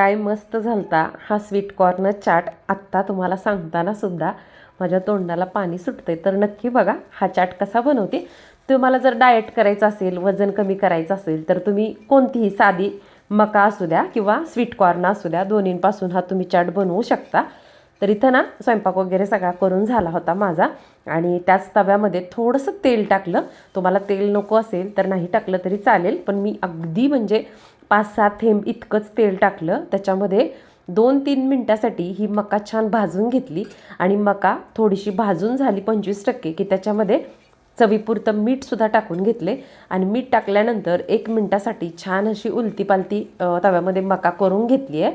काय मस्त झालता हा स्वीट कॉर्न चाट आत्ता तुम्हाला सांगताना सुद्धा माझ्या तोंडाला पाणी सुटते तर नक्की बघा हा चाट कसा बनवते. तुम्हाला जर डाएट करायचं असेल वजन कमी करायचं असेल तर तुम्ही कोणतीही साधी मका असू द्या किंवा स्वीट कॉर्न असू द्या दोन्हींपासून हा तुम्ही चाट बनवू शकता. तर इथं ना स्वयंपाक वगैरे सगळा करून झाला होता माझा आणि त्याच तव्यामध्ये थोडंसं तेल टाकलं. तुम्हाला तेल नको असेल तर नाही टाकलं तरी चालेल पण मी अगदी म्हणजे पाच सात थेंब इतकंच तेल टाकलं. त्याच्यामध्ये दोन तीन मिनटासाठी ही मका छान भाजून घेतली आणि मका थोडीशी भाजून झाली पंचवीस टक्के की त्याच्यामध्ये चवीपुरतं मीठसुद्धा टाकून घेतले. आणि मीठ टाकल्यानंतर एक मिनटासाठी छान अशी उलती पालती तव्यामध्ये मका करून घेतली आहे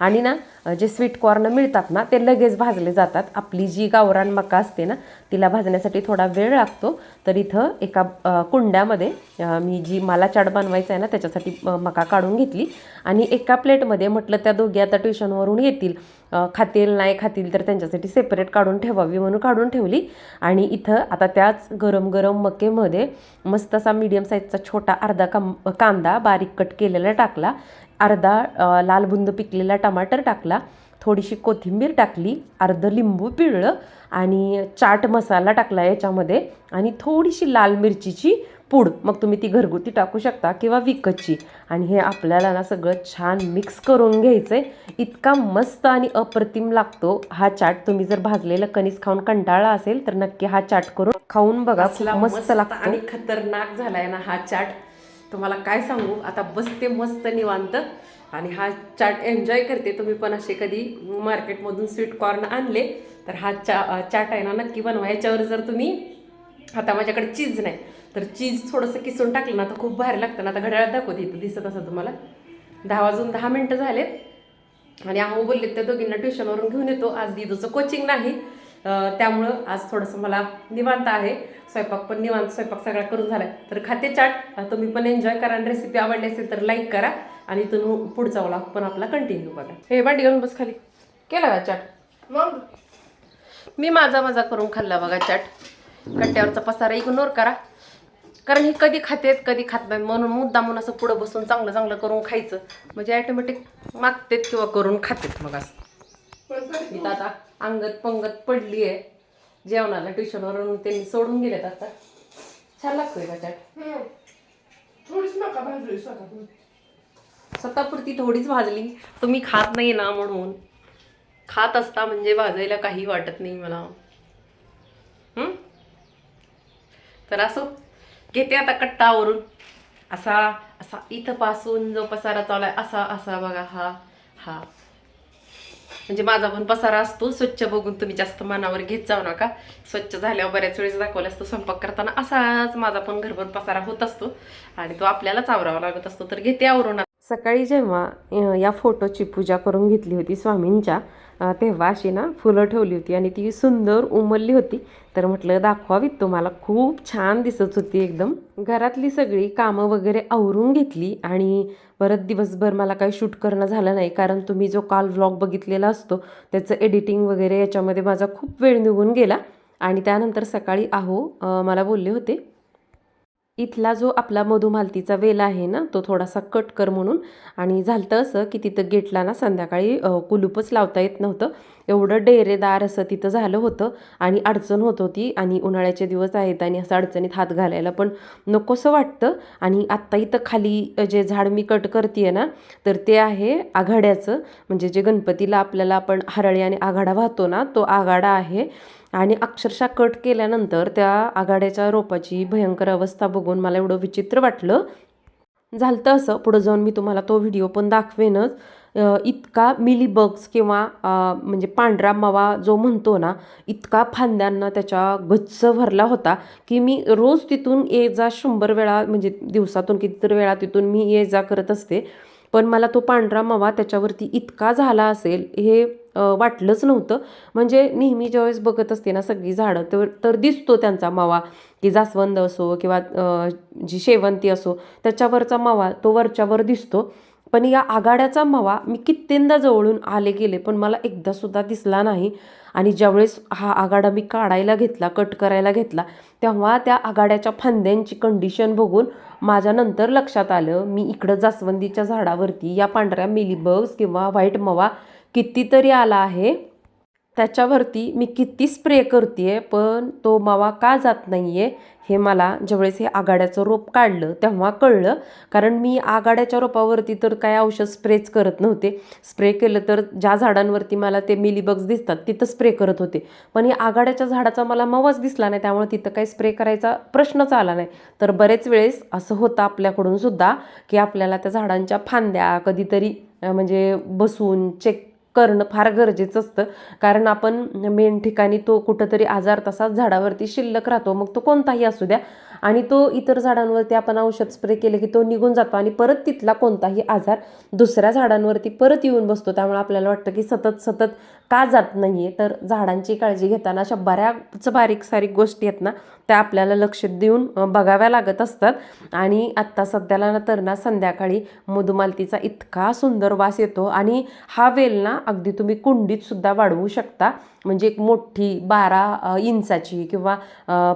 आणि ना जे स्वीट कॉर्न मिळतात ना ते लगेच भाजले जातात. आपली जी गावरान मका असते ना तिला भाजण्यासाठी थोडा वेळ लागतो. तर इथं एका कुंड्यामध्ये मी जी मला चाट बनवायचा आहे ना त्याच्यासाठी मका काढून घेतली. आणि एका प्लेटमध्ये म्हटलं त्या दोघी आता ट्युशनवरून येतील. खातील नाही खातील तर त्यांच्यासाठी सेपरेट काढून ठेवावी म्हणून काढून ठेवली. आणि इथं आता त्याच गरम गरम मकेमध्ये मस्त असा मीडियम साईजचा छोटा अर्धा कां कांदा बारीक कट केलेला टाकला. अर्धा लाल बुंद पिकलेला टमाटर टाकला थोडीशी कोथिंबीर टाकली अर्धं लिंबू पिळलं आणि चाट मसाला टाकला याच्यामध्ये आणि थोडीशी लाल मिरचीची पूड. मग तुम्ही ती घरगुती टाकू शकता किंवा विकतची. आणि हे आपल्याला ना सगळं छान मिक्स करून घ्यायचं आहे इतका मस्त आणि अप्रतिम लागतो हा चाट. तुम्ही जर भाजलेलं कणीस खाऊन कंटाळा असेल तर नक्की हा चाट करून खाऊन बघा मस्त लागतो. आणि खतरनाक झालाय ना हा चाट. तुम्हाला काय सांगू? आता बसते मस्त निवांत. आणि हा चाट एन्जॉय करते. तुम्ही पण असे कधी मार्केटमधून स्वीट कॉर्न आणले तर हा चा चाट आहे ना नक्की बनवा. याच्यावर जर तुम्ही आता माझ्याकडे चीज नाही तर चीज थोडंसं किसून टाकलं ना तर खूप भारी लागतं ना. आता घड्याळात दाखवते इथं. दिसत असं तुम्हाला? दहा वाजून दहा मिनटं झालेत. आणि आहो बोलले त्या दोघींना ट्युशनवरून घेऊन येतो. आज दिदूचं कोचिंग नाही. त्यामुळं आज थोडंसं मला निवांत आहे. स्वयंपाक पण निवांत स्वयंपाक सगळा करून झालाय. तर खाते चाट तुम्ही पण एन्जॉय करा आणि रेसिपी आवडली असेल तर लाईक करा. आणि इथून पुढचा व्लॉग पण आपला कंटिन्यू बघा. हे भांडी घेऊन बस खाली. केला का चाट? मग? मी माझा मजा करून खाल्ला बघा चाट. कट्ट्यावरचा पसारा इग्नोर करा. कारण हे कधी खातेत कधी खात नाहीत म्हणून मुद्दामून असं पुढं बसून चांगलं चांगलं करून खायचं. म्हणजे ॲटोमॅटिक मागतेत किंवा करून खातेत मग असं. आता अंगत पंगत पडली आहे जेवणाला ट्युशनवरून त्यांनी सोडून गेलेत आता. छान लागतोय हम्म. थोडीच नका भाजली स्वतः स्वतःपुरती थोडीच भाजली. तुम्ही खात नाही ना म्हणून. खात असता म्हणजे भाजायला काही वाटत नाही मला. हं? तर असो. घेते आता कट्टावरून असा असा इथं पासून जो पसारा चाललाय असा असा बघा हा हा. म्हणजे माझा पण पसारा असतो. स्वच्छ बघून तुम्ही जास्त मनावर घेत जाऊ नका. स्वच्छ झाल्यावर बऱ्याच वेळेस दाखवला असतो. स्वयंपाक करताना असाच माझा पण घरभर पसारा होत असतो. आणि तो आपल्यालाच आवरावा लागत असतो. तर घेते आवरून सकाळी जेव्हा या फोटोची पूजा करून घेतली होती स्वामींच्या तेव्हा अशी ना फुलं ठेवली होती आणि ती सुंदर उमलली होती. तर म्हटलं दाखवावीत तुम्हाला. खूप छान दिसत होती एकदम. घरातली सगळी कामं वगैरे आवरून घेतली आणि परत दिवसभर मला काही शूट करणं झालं नाही. कारण तुम्ही जो काल व्लॉग बघितलेला असतो त्याचं एडिटिंग वगैरे याच्यामध्ये माझा खूप वेळ निघून गेला. आणि त्यानंतर सकाळी आहो मला बोलले होते इथला जो आपला मधुमालतीचा वेल आहे ना तो थोडासा कट कर म्हणून. आणि झालं असं की तिथं गेटला ना संध्याकाळी कुलूपच लावता येत नव्हतं. एवढं डेरेदार असं तिथं झालं होतं आणि अडचण होत होती आणि उन्हाळ्याचे दिवस आहेत आणि असं अडचणीत हात घालायला पण नकोसं वाटतं. आणि आत्ता इथं खाली जे झाड मी कट करते ना तर ते आहे आघाड्याचं. म्हणजे जे गणपतीला आपल्याला आपण हरळी आणि आघाडा वाहतो ना तो आघाडा आहे. आणि अक्षरशः कट केल्यानंतर त्या आघाड्याच्या रोपाची भयंकर अवस्था बघून मला एवढं विचित्र वाटलं. झालं असं. पुढं जाऊन मी तुम्हाला तो व्हिडिओ पण दाखवेनच. इतका मिलीबग्स किंवा म्हणजे पांढरा मवा जो म्हणतो ना इतका फांद्यांना त्याच्या गच्च भरला होता की मी रोज तिथून ये जा शंभर वेळा म्हणजे दिवसातून कितीतरी वेळा तिथून मी ये जा करत असते. पण मला तो पांढरा मवा त्याच्यावरती इतका झाला असेल हे वाटलंच नव्हतं. म्हणजे नेहमी ज्यावेळेस बघत असते ना सगळी झाडं तर तर दिसतो त्यांचा मावा की जास्वंद असो किंवा जी शेवंती असो त्याच्यावरचा मावा तो वरच्यावर दिसतो. पण या आघाड्याचा मवा मी कित्येंदा जवळून आले गेले पण मला एकदासुद्धा दिसला नाही. आणि ज्यावेळेस हा आघाडा मी काढायला घेतला कट करायला घेतला तेव्हा त्या आघाड्याच्या फांद्यांची कंडिशन बघून माझ्या नंतर लक्षात आलं मी इकडं जास्वंदीच्या झाडावरती या पांढऱ्या मिलीबग्स किंवा व्हाईट मवा कितीतरी आला आहे. त्याच्यावरती मी किती स्प्रे करते आहे पण तो मावा का जात नाही आहे हे मला ज्यावेळेस हे आघाड्याचं रोप काढलं तेव्हा कळलं. कारण मी आघाड्याच्या रोपावरती तर काय औषध स्प्रेच करत नव्हते. स्प्रे केलं तर ज्या झाडांवरती मला ते मिलीबग्स दिसतात तिथं स्प्रे करत होते. पण या आघाड्याच्या झाडाचा मला मवाच दिसला नाही त्यामुळे तिथं काही स्प्रे करायचा प्रश्नच आला नाही. तर बरेच वेळेस असं होतं आपल्याकडून सुद्धा की आपल्याला त्या झाडांच्या फांद्या कधीतरी म्हणजे बसून चेक करणं फार गरजेचं असतं. कारण आपण मेन ठिकाणी तो कुठंतरी आजार तसाच झाडावरती शिल्लक राहतो. मग तो कोणताही असू द्या. आणि तो इतर झाडांवरती आपण औषध स्प्रे केले की तो निघून जातो आणि परत तिथला कोणताही आजार दुसऱ्या झाडांवरती परत येऊन बसतो. त्यामुळे आपल्याला वाटतं की सतत सतत का जात नाही आहे तर झाडांची काळजी घेताना अशा बऱ्याच बारीक सारीक गोष्टी आहेत ना त्या आपल्याला लक्ष देऊन बघाव्या लागत असतात. आणि आत्ता सध्याला ना तर ना संध्याकाळी मधुमालतीचा इतका सुंदर वास येतो आणि हा वेल ना अगदी तुम्ही कुंडीतसुद्धा वाढवू शकता. म्हणजे एक मोठी बारा इंचाची किंवा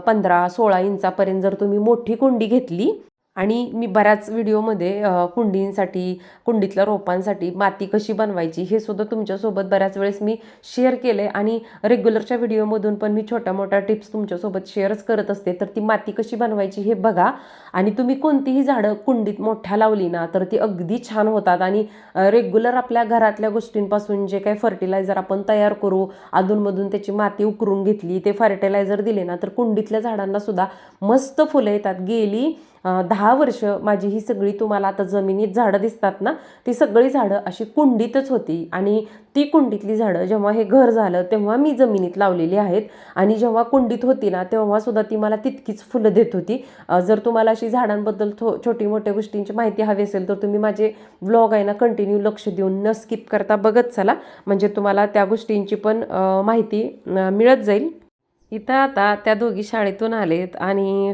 पंधरा सोळा इंचापर्यंत जर तुम्ही मोठी कुंडी घेतली आणि मी बऱ्याच व्हिडिओमध्ये कुंडींसाठी कुंडीतल्या रोपांसाठी माती कशी बनवायची हे सुद्धा तुमच्यासोबत बऱ्याच वेळेस मी शेअर केले आणि रेग्युलरच्या व्हिडिओमधून पण मी छोट्या मोठ्या टिप्स तुमच्यासोबत शेअरच करत असते. तर ती माती कशी बनवायची हे बघा. आणि तुम्ही कोणतीही झाडं कुंडीत मोठ्या लावली ना तर ती अगदी छान होतात. आणि रेग्युलर आपल्या घरातल्या गोष्टींपासून जे काही फर्टिलायझर आपण तयार करू अधूनमधून त्याची माती उकरून घेतली ते फर्टिलायझर दिले ना तर कुंडीतल्या झाडांनासुद्धा मस्त फुलं येतात. गेली दहा वर्ष माझी ही सगळी तुम्हाला आता जमिनीत झाडं दिसतात ना ती सगळी झाडं अशी कुंडीतच होती. आणि ती कुंडीतली झाडं जेव्हा हे घर झालं तेव्हा मी जमिनीत लावलेली आहेत. आणि जेव्हा कुंडीत होती ना तेव्हासुद्धा ती मला तितकीच फुलं देत होती. जर तुम्हाला अशी झाडांबद्दल थो छोटी मोठ्या गोष्टींची माहिती हवी असेल तर तुम्ही माझे ब्लॉग आहे ना कंटिन्यू लक्ष देऊन न स्किप करता बघत चला. म्हणजे तुम्हाला त्या गोष्टींची पण माहिती मिळत जाईल. इथं आता त्या दोघी शाळेतून आलेत आणि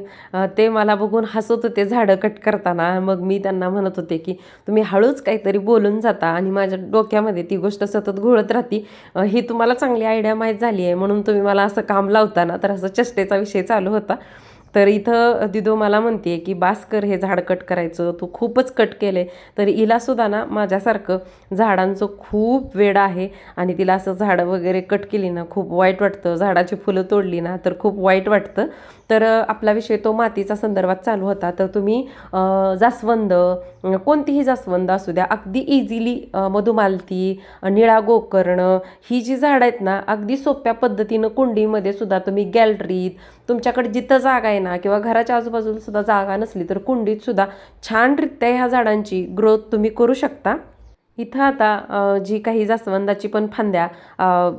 ते मला बघून हसत होते झाडं कट करताना. मग मी त्यांना म्हणत होते की तुम्ही हळूच काहीतरी बोलून जाता आणि माझ्या डोक्यामध्ये ती गोष्ट सतत घोळत राहती. ही तुम्हाला चांगली आयडिया माहीत झाली आहे. म्हणून तुम्ही मला असं काम लावताना तर असं चष्टेचा विषय चालू होता. तर इथं दिदो मला म्हणते की बास्कर हे झाड कट करायचं. तू खूपच कट केले तर हिलासुद्धा ना माझ्यासारखं झाडांचं खूप वेड आहे आणि तिला असं झाडं वगैरे कट केली ना खूप वाईट वाटतं. झाडाची फुलं तोडली ना तर खूप वाईट वाटतं. तर आपला विषय तो मातीचा संदर्भात चालू होता. तर तुम्ही जास्वंद कोणतीही जास्वंद असू द्या अगदी इझिली मधुमालती निळा गोकर्ण ही जी झाडं आहेत ना अगदी सोप्या पद्धतीनं कुंडीमध्ये सुद्धा तुम्ही गॅलरीत तुमच्याकडे जिथं जागा आहे ना किंवा घराच्या आजूबाजूला सुद्धा जागा नसली तर कुंडीत सुद्धा छानरित्या ह्या झाडांची ग्रोथ तुम्ही करू शकता. इथं आता जी काही जास्वंदाची पण फांद्या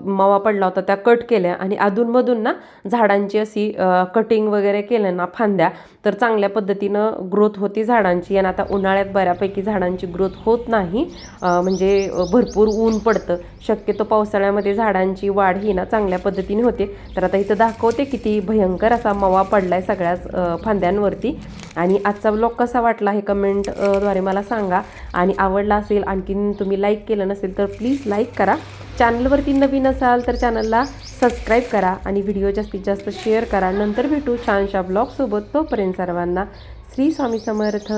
मावा पडला होता त्या कट केल्या आणि अधूनमधून ना झाडांची अशी कटिंग वगैरे केलं ना फांद्या तर चांगल्या पद्धतीनं ग्रोथ होती झाडांची आणि आता उन्हाळ्यात बऱ्यापैकी झाडांची ग्रोथ होत नाही. म्हणजे भरपूर ऊन पडतं. शक्यतो पावसाळ्यामध्ये झाडांची वाढ ही ना चांगल्या पद्धतीने होते. तर आता इथं दाखवते किती भयंकर असा मोवा पडला आहे सगळ्याच फांद्यांवरती. आणि आजचा ब्लॉग कसा वाटला हे कमेंटद्वारे मला सांगा. आणि आवडला असेल आणखीन तुम्ही लाईक केलं नसेल तर प्लीज लाईक करा. चॅनलवरती नवीन असाल तर चॅनलला सबस्क्राईब करा आणि व्हिडिओ जास्तीत जास्त शेअर करा. नंतर भेटू छानशा ब्लॉगसोबत तोपर्यंत सर्वांना श्री स्वामी समर्थ.